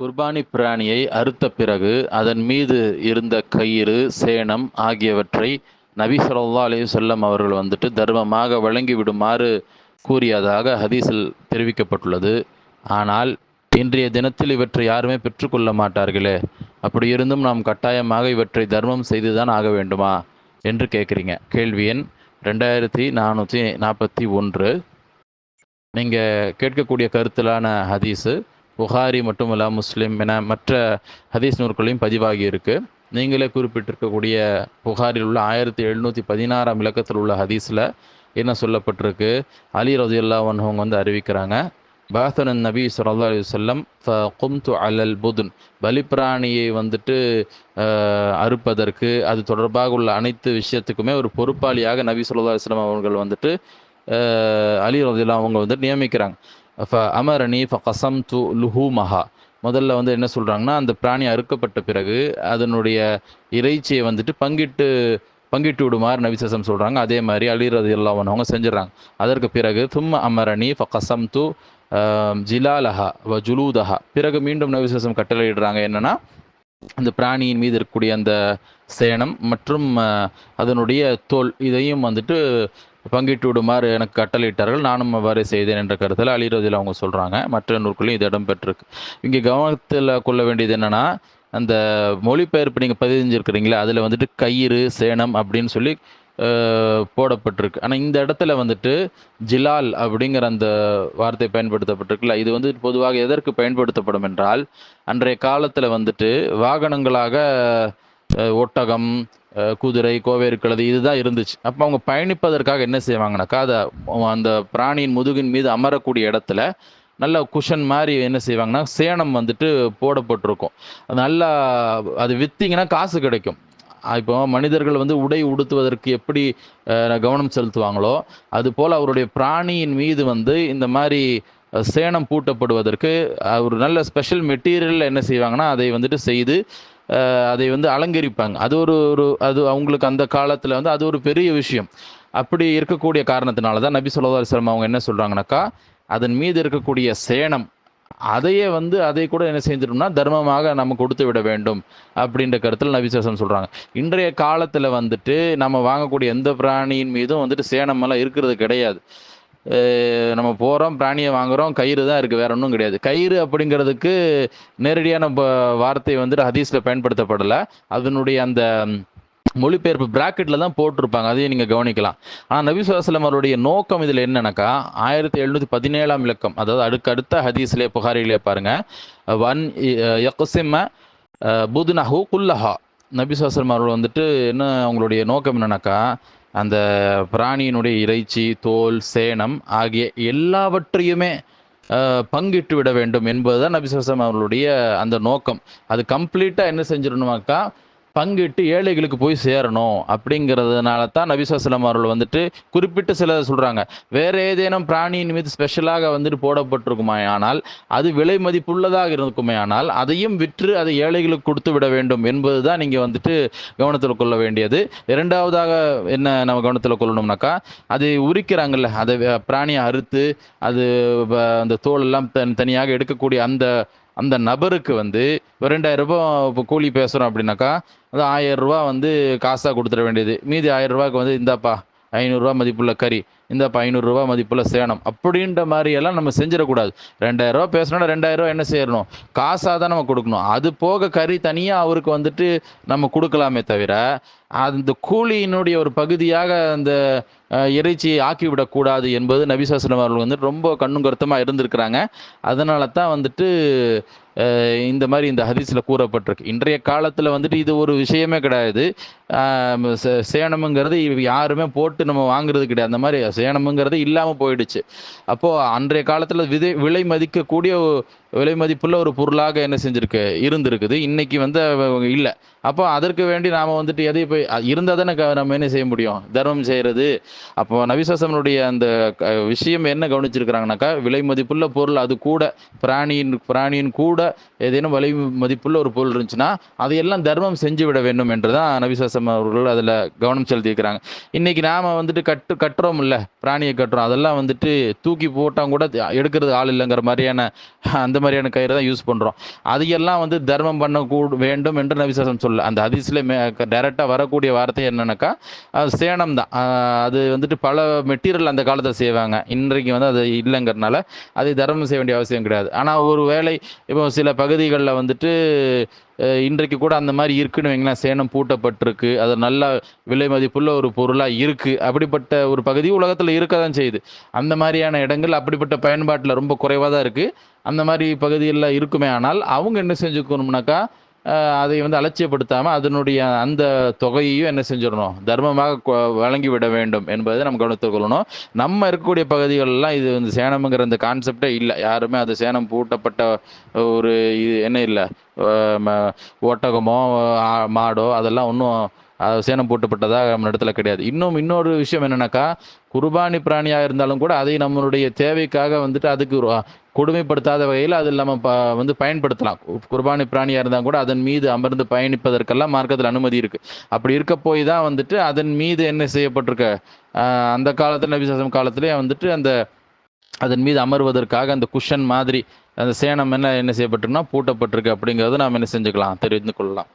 குர்பானி பிராணியை அறுத்த பிறகு அதன் மீது இருந்த கயிறு சேணம் ஆகியவற்றை நபி சொல்லா அலி சொல்லம் அவர்கள் வந்துட்டு தர்மமாக வழங்கி விடுமாறு கூறியதாக ஹதீஸில் தெரிவிக்கப்பட்டுள்ளது. ஆனால் இன்றைய தினத்தில் இவற்றை யாருமே பெற்றுக்கொள்ள மாட்டார்களே. அப்படி இருந்தும் நாம் கட்டாயமாக இவற்றை தர்மம் செய்துதான் ஆக வேண்டுமா என்று கேட்குறீங்க. கேள்வி எண் ரெண்டாயிரத்தி நானூற்றி நாற்பத்தி ஒன்று. நீங்கள் கேட்கக்கூடிய கருத்திலான ஹதீஸு புகாரி மட்டுமல்ல முஸ்லீம் என மற்ற ஹதீஸ் நூற்களையும் பதிவாகி இருக்கு. நீங்களே குறிப்பிட்டிருக்கக்கூடிய புகாரில் உள்ள ஆயிரத்தி எழுநூற்றி பதினாறாம் இலக்கத்தில் உள்ள ஹதீஸில் என்ன சொல்லப்பட்டிருக்கு? அலி ரஜியுல்லா அவங்க வந்து அறிவிக்கிறாங்க பாசனன் நபி ஸல்லல்லாஹு அலைஹி வஸல்லம் கும்து அலல் புதுன். பலிப்பிராணியை வந்துட்டு அஹ், அறுப்பதற்கு அது தொடர்பாக உள்ள அனைத்து விஷயத்துக்குமே ஒரு பொறுப்பாளியாக நபி ஸல்லல்லாஹு அலுவலம் அவர்கள் வந்துட்டு அலி ரதியுல்லா அவங்க வந்துட்டு நியமிக்கிறாங்க. ஃப அமரணி ஃப கசம் து லுஹூமஹா. முதல்ல வந்து என்ன சொல்கிறாங்கன்னா அந்த பிராணி அறுக்கப்பட்ட பிறகு அதனுடைய இறைச்சியை வந்துட்டு பங்கிட்டு பங்கிட்டு விடுமாறு நபிசசம் சொல்கிறாங்க அதே மாதிரி அலி எல்லாம் அவங்க செஞ்சிடறாங்க. அதற்கு பிறகு தும்ம அமரணி ஃப கசம் து ஜிலாலஹா வ ஜுலூதஹா. பிறகு மீண்டும் நபிசசம் கட்டளையிடுறாங்க என்னன்னா அந்த பிராணியின் மீது இருக்கக்கூடிய அந்த சேனம் மற்றும் அதனுடைய தோல் இதையும் வந்துட்டு பங்கிட்டு விடுமாறு எனக்கு கட்டளையிட்டார்கள். நானும் அவ்வாறு செய்தேன் என்ற கருத்தில் அலிரதில் அவங்க சொல்கிறாங்க மற்ற நூற்களையும் இது இடம்பெற்றிருக்கு. இங்கே கவனத்தில் கொள்ள வேண்டியது என்னென்னா அந்த மொழிபெயர்ப்பு நீங்கள் பதிஞ்சிருக்கிறீங்களா அதில் வந்துட்டு கயிறு சேனம் அப்படின்னு சொல்லி போடப்பட்டிருக்கு. ஆனால் இந்த இடத்துல வந்துட்டு ஜிலால் அப்படிங்கிற அந்த வார்த்தை பயன்படுத்தப்பட்டிருக்குல்ல இது வந்து பொதுவாக எதற்கு பயன்படுத்தப்படும் என்றால் அன்றைய காலத்தில் வந்துட்டு வாகனங்களாக ஒட்டகம் குதிரை கோவேறு கழுதை இதுதான் இருந்துச்சு. அப்போ அவங்க பயணிப்பதற்காக என்ன செய்வாங்கனாக்கா அதை அந்த பிராணியின் முதுகின் மீது அமரக்கூடிய இடத்துல நல்ல குஷன் மாதிரி என்ன செய்வாங்கன்னா சேணம் வந்துட்டு போடப்பட்டிருக்கும். அது நல்லா அது விற்றீங்கன்னா காசு கிடைக்கும். இப்போ மனிதர்கள் வந்து உடை உடுத்துவதற்கு எப்படி கவனம் செலுத்துவாங்களோ அது போல் அவருடைய பிராணியின் மீது வந்து இந்த மாதிரி சேணம் பூட்டப்படுவதற்கு ஒரு நல்ல ஸ்பெஷல் மெட்டீரியல் என்ன செய்வாங்கன்னா அதை வந்துட்டு செய்து அதை வந்து அலங்கரிப்பாங்க. அது ஒரு ஒரு அது அவங்களுக்கு அந்த காலத்தில் வந்து அது ஒரு பெரிய விஷயம். அப்படி இருக்கக்கூடிய காரணத்தினால தான் நபி சொல்லா அலிஸ்லாம் அவங்க என்ன சொல்கிறாங்கனாக்கா அதன் மீது இருக்கக்கூடிய சேனம் அதையே வந்து அதை கூட என்ன செஞ்சிட்டோம்னா தர்மமாக நம்ம கொடுத்து விட வேண்டும் அப்படின்ற கருத்தில் நபிசாசம் சொல்கிறாங்க இன்றைய காலத்தில் வந்துட்டு நம்ம வாங்கக்கூடிய எந்த பிராணியின் மீதும் வந்துட்டு சேனமெல்லாம் இருக்கிறது கிடையாது. நம்ம போகிறோம் பிராணியை வாங்குறோம் கயிறு தான் இருக்குது வேற ஒன்றும் கிடையாது. கயிறு அப்படிங்கிறதுக்கு நேரடியான ப- வார்த்தை வந்துட்டு ஹதீஸில் பயன்படுத்தப்படலை. அதனுடைய அந்த மொழிபெயர்ப்பு பிராக்கெட்டில் தான் போட்டிருப்பாங்க அதையும் நீங்கள் கவனிக்கலாம். ஆனால் நபி சுல்லாஸ்லம் அவருடைய நோக்கம் இதில் என்னன்னாக்கா ஆயிரத்தி எழுநூற்றி பதினேழாம் இலக்கம் அதாவது அடுக்கு அடுத்த ஹதீஸ்லே புகாரிலே பாருங்கள் வன் யக்குசிம்ம புதுனஹு குல்லஹா. நபி சுல்லாஸ்லம் அவர்கள் வந்துட்டு என்ன அவங்களுடைய நோக்கம் என்னன்னாக்கா அந்த பிராணியினுடைய இறைச்சி தோல் சேனம் ஆகிய எல்லாவற்றையுமே பங்கிட்டு விட வேண்டும் என்பதுதான் நபிசுவசம் அவர்களுடைய அந்த நோக்கம். அது கம்ப்ளீட்டாக என்ன செஞ்சிடணுமாக்கா பங்கிட்டு ஏழைகளுக்கு போய் சேரணும் அப்படிங்கிறதுனால தான் நபிசாஸ்லம் அவர்கள் வந்துட்டு குறிப்பிட்டு சில சொல்கிறாங்க வேற ஏதேனும் பிராணியின் மீது ஸ்பெஷலாக வந்துட்டு போடப்பட்டிருக்குமே ஆனால் அது விலை மதிப்புள்ளதாக இருக்குமே ஆனால் அதையும் விற்று அதை ஏழைகளுக்கு கொடுத்து விட வேண்டும் என்பது தான் நீங்கள் வந்துட்டு கவனத்தில் கொள்ள வேண்டியது. இரண்டாவதாக என்ன நம்ம கவனத்தில் கொள்ளணும்னாக்கா அது உரிக்கிறாங்கல்ல அதை பிராணியை அறுத்து அது அந்த தோல் எல்லாம் தன் தனியாக எடுக்கக்கூடிய அந்த அந்த நபருக்கு வந்து ஒரு ரெண்டாயிரம் ரூபாய் இப்போ கூலி பேசுகிறோம் அப்படின்னாக்கா அது ஆயிரம் ரூபா வந்து காசாக கொடுத்துட வேண்டியது. மீதி ஆயிரம் ரூபாய்க்கு வந்து இந்தாப்பா ஐநூறுரூவா மதிப்புள்ள கறி. இந்த ஐநூறுரூவா மதிப்புள்ள சேனம். அப்படின்ற மாதிரி எல்லாம் நம்ம செஞ்சிடக்கூடாது. ரெண்டாயிரரூவா பேசணும்னா ரெண்டாயிரரூவா என்ன செய்யணும் காசாக தான் நம்ம கொடுக்கணும். அது போக கறி தனியாக அவருக்கு வந்துட்டு நம்ம கொடுக்கலாமே தவிர அந்த கூலியினுடைய ஒரு பகுதியாக அந்த இறைச்சி இறைச்சியை ஆக்கிவிடக்கூடாது என்பது நபிசாஸ்லம் அவர்கள் வந்து ரொம்ப கண்ணும் கருத்தமாக இருந்திருக்கிறாங்க. அதனால தான் வந்துட்டு இந்த மாதிரி இந்த ஹதீஸில் கூறப்பட்டிருக்கு. இன்றைய காலத்தில் வந்துட்டு இது ஒரு விஷயமே கிடையாது. சேனமுங்கிறது சே- இவ யாருமே போட்டு நம்ம வாங்குறது கிடையாது. அந்த மாதிரி சேணமுங்கிறது இல்லாமல் போயிடுச்சு. அப்போது அன்றைய காலத்தில் விதை விலை மதிக்கக்கூடிய விலை மதிப்புள்ள ஒரு பொருளாக என்ன செஞ்சிருக்கு? இருந்திருக்குது. இன்னைக்கு வந்து இல்லை. அப்போ அதற்கு வேண்டி நாம் வந்துட்டு எதை போய் இருந்தால் தானே க- நம்ம என்ன செய்ய முடியும்? தர்மம் செய்கிறது அப்போ நபிசாசமனுடைய அந்த க- விஷயம் என்ன கவனிச்சிருக்கிறாங்கனாக்கா விலை மதிப்புள்ள பொருள் அது கூட பிராணியின் பிராணியின் கூட ஏதேனும் விலை மதிப்புள்ள ஒரு பொருள் இருந்துச்சுன்னா அதையெல்லாம் தர்மம் செஞ்சு விட வேண்டும் என்று தான் நவிசாசம் அவர்கள் அதில் கவனம் செலுத்தியிருக்கிறாங்க. இன்னைக்கு நாம் வந்துட்டு கட்டு கட்டுறோம் இல்லை பிராணியை கட்டுறோம். அதெல்லாம் வந்துட்டு தூக்கி போட்டால் கூட எடுக்கிறது ஆள் இல்லைங்கிற மாதிரியான அந்த மாதிரியான கயிறு தான் யூஸ் பண்ணுறோம் அதையெல்லாம் வந்து தர்மம் பண்ணக்கூட வேண்டும் என்று நவிசாசம் சொல்ல அந்த ஹதீஸில் மே டைரெக்டாக வரக்கூடிய வார்த்தை என்னென்னாக்கா அது சேனம் தான். அது வந்துட்டு பல மெட்டீரியல் அந்த காலத்தில் செய்வாங்க. இன்றைக்கு வந்து அது இல்லைங்கிறனால அதை தர்மம் செய்ய வேண்டிய அவசியம் கிடையாது. ஆனால் ஒரு வேளை இப்போ சில பகுதிகளில் வந்துட்டு இன்றைக்கு கூட அந்த மாதிரி இருக்குன்னு வைங்களேன். சேனம் பூட்டப்பட்டிருக்கு. அது நல்ல விலை மதிப்புள்ள ஒரு பொருளாக இருக்குது அப்படிப்பட்ட ஒரு பகுதி உலகத்தில் இருக்க தான் செய்யுது. அந்த மாதிரியான இடங்கள் அப்படிப்பட்ட பயன்பாட்டில் ரொம்ப குறைவாக தான் இருக்குது அந்த மாதிரி பகுதிகளில் இருக்குமே ஆனால் அவங்க என்ன செஞ்சுக்கணும்னாக்கா அதை வந்து அலட்சியப்படுத்தாமல் அதனுடைய அந்த தொகையையும் என்ன செஞ்சிடணும்? தர்மமாக வழங்கி விட வேண்டும் என்பதை நம்ம கவனத்தில் கொள்ளணும். நம்ம இருக்கக்கூடிய பகுதிகளெலாம் இது வந்து சேனம்ங்கிற அந்த கான்செப்டே இல்லை. யாருமே அது சேனம் பூட்டப்பட்ட ஒரு இது என்ன இல்லை. ஒட்டகமோ மாடோ அதெல்லாம் ஒன்றும் சேனம் பூட்டப்பட்டதாக நம்ம இடத்துல கிடையாது. இன்னும் இன்னொரு விஷயம் என்னென்னாக்கா குர்பானி பிராணியாக இருந்தாலும் கூட அதை நம்மளுடைய தேவைக்காக வந்துட்டு அதுக்கு கொடுமைப்படுத்தாத வகையில் அதில் நம்ம ப வந்து பயன்படுத்தலாம். கு- குர்பானி பிராணியாக இருந்தால் கூட அதன் மீது அமர்ந்து பயணிப்பதற்கெல்லாம் மார்க்கத்தில் அனுமதி இருக்குது அப்படி இருக்க போய் தான் வந்துட்டு அதன் மீது என்ன செய்யப்பட்டிருக்க? அந்த காலத்தில் நபிசாசம் காலத்திலே வந்துட்டு அந்த அதன் மீது அமர்வதற்காக அந்த குஷன் மாதிரி அந்த சேனம் என்ன என்ன செய்யப்பட்டிருக்குன்னா பூட்டப்பட்டிருக்கு அப்படிங்கிறது நாம் என்ன செஞ்சுக்கலாம் தெரிந்து கொள்ளலாம்.